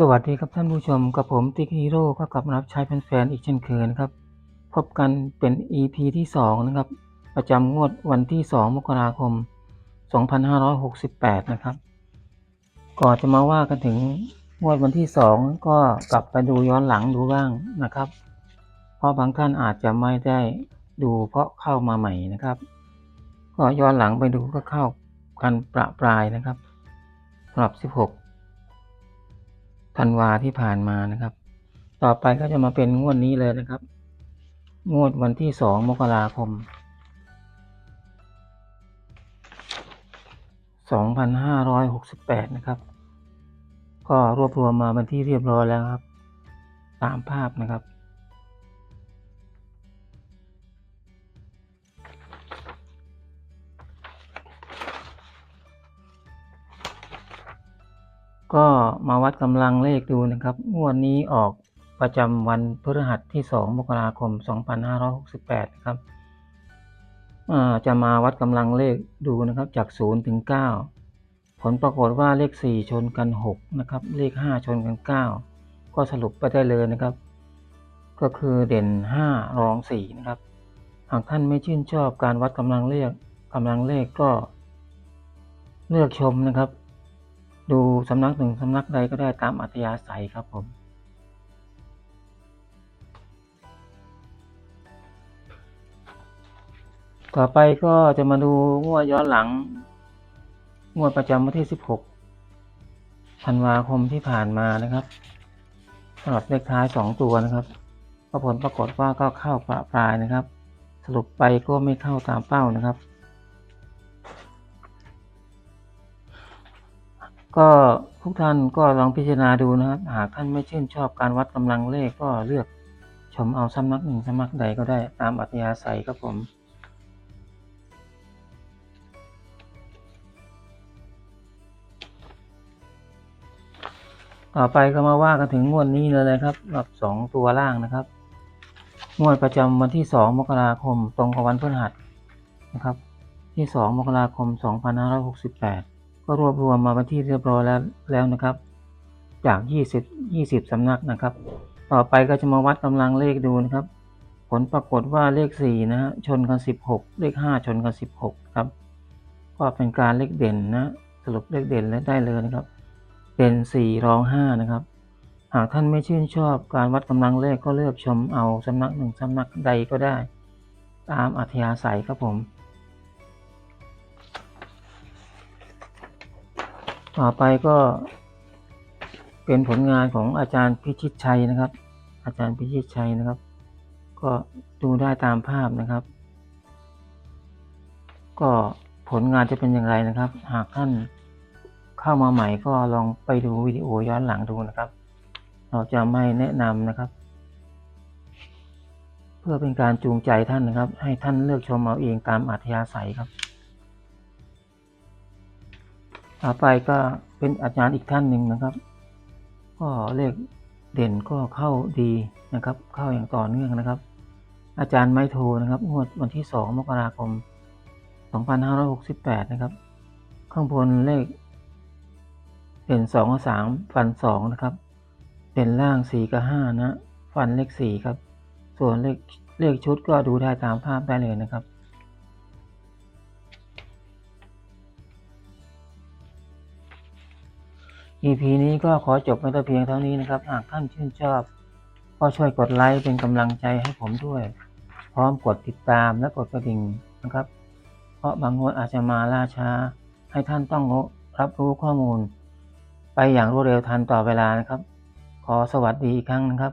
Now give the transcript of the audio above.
สวัสดีครับท่านผู้ชมกับผมติ๊กฮีโร่ก็กลับมารับใช้แฟนๆอีกเช่นเคยนะครับ พบกันเป็น EP ที่ 2 นะครับ ประจำงวดวันที่ 2 มกราคม 2568 นะครับ ก่อนจะมาว่ากันถึงงวดวันที่ 2 ก็กลับไปดูย้อนหลังดูบ้างนะครับ เพราะบางท่านอาจจะไม่ได้ดูเพราะเข้ามาใหม่นะครับ ก็ย้อนหลังไปดูก็เข้ากันประปรายนะครับสำหรับ 16 ธันวาที่ผ่านมานะครับ ต่อไปก็จะมาเป็นงวดนี้เลยนะครับ งวดวันที่สองมกราคม 2568 นะครับ ก็รวบรวมมาเป็นที่เรียบร้อยแล้วครับ ตามภาพนะครับ ก็มาวัดกำลังเลขดูนะครับงวดนี้ออกประจำวันพฤหัสที่ 2 มกราคม 2568 ครับจะมาวัดกำลังเลขดูนะครับจาก 0 ถึง 9 ผลปรากฏว่าเลข 4 ชนกัน 6 นะครับ เลข 5 ชนกัน 9 ก็สรุปไปได้เลยนะครับ ก็คือเด่น 5 รอง 4 นะครับ หากท่านไม่ชื่นชอบการวัดกำลังเลขกำลังเลขก็เลือกชมนะครับ ดูสำนักหนึ่งสำนักใดก็ได้ตามอัธยาศัยครับผม ต่อไปก็จะมาดูงวดย้อนหลัง งวดประจำวันที่ 16 ธันวาคมที่ผ่านมานะครับสำหรับเลขท้าย 2 ตัวนะครับก็ผลปรากฏว่าก็เข้าประปรายนะครับ สรุปไปก็ไม่เข้าตามเป้านะครับ ก็ทุกท่านก็ลองพิจารณาดูนะครับ หากท่านไม่ชื่นชอบการวัดกำลังเลขก็เลือกชมเอาสำนักหนึ่งสำนักใดก็ได้ตามอัธยาศัยครับผมต่อไปก็มาว่ากันถึงงวดนี้เลยนะครับแบบสองตัวล่างนะครับ งวดประจำวันที่สองมกราคมตรงกับวันพฤหัสนะครับ ที่สองมกราคมสองพันห้าร้อยหกสิบแปด ก็รวบรวมมาเป็นที่เรียบร้อยแล้วแล้วนะครับ จาก 20 20สำนักนะครับ ต่อไปก็จะมาวัดกำลังเลขดูนะครับ ผลปรากฏว่าเลข4นะฮะชนกัน 16 เลข 5 ชนกัน 16 ครับ ก็เป็นการเลขเด่นนะสรุปเลขเด่นและได้เลยนะครับเด่น4 รอง 5 นะครับ หากท่านไม่ชื่นชอบการวัดกำลังเลขก็เลือกชมเอาสำนักหนึ่งสำนักใดก็ได้ ตามอัธยาศัยครับผม ต่อไปก็เป็นผลงานของอาจารย์พิชิตชัยนะครับ อาจารย์พิชิตชัยนะครับ ก็ดูได้ตามภาพนะครับ ก็ผลงานจะเป็นอย่างไรนะครับ หากท่านเข้ามาใหม่ก็ลองไปดูวิดีโอย้อนหลังดูนะครับ เราจะไม่แนะนำนะครับ เพื่อเป็นการจูงใจท่านนะครับ ให้ท่านเลือกชมเอาเองตามอัธยาศัยครับ ต่อไปก็เป็นอาจารย์อีกท่านหนึ่งนะครับ ก็เลขเด่นก็เข้าดีนะครับ เข้าอย่างต่อเนื่องนะครับ อาจารย์ไมโทนะครับงวดวันที่ 2 มกราคม 2568 นะครับ ข้างบนเลข เด่น2กับ3ฟัน 2 นะครับ เด่นล่าง 4 กับ 5 นะ ฟันเลข 4 ครับ ส่วนเลขเลขชุดก็ดูได้ตามภาพได้เลยนะครับ EP นี้ก็ขอจบไว้แต่เพียงเท่านี้นะครับ หากท่านชื่นชอบ ก็ช่วยกดไลค์เป็นกำลังใจให้ผมด้วย พร้อมกดติดตามและกดกระดิ่งนะครับ เพราะบางคนอาจจะมาล่าช้า ให้ท่านต้องรับรู้ข้อมูล ไปอย่างรวดเร็วทันต่อเวลานะครับ ขอสวัสดีอีกครั้งนะครับ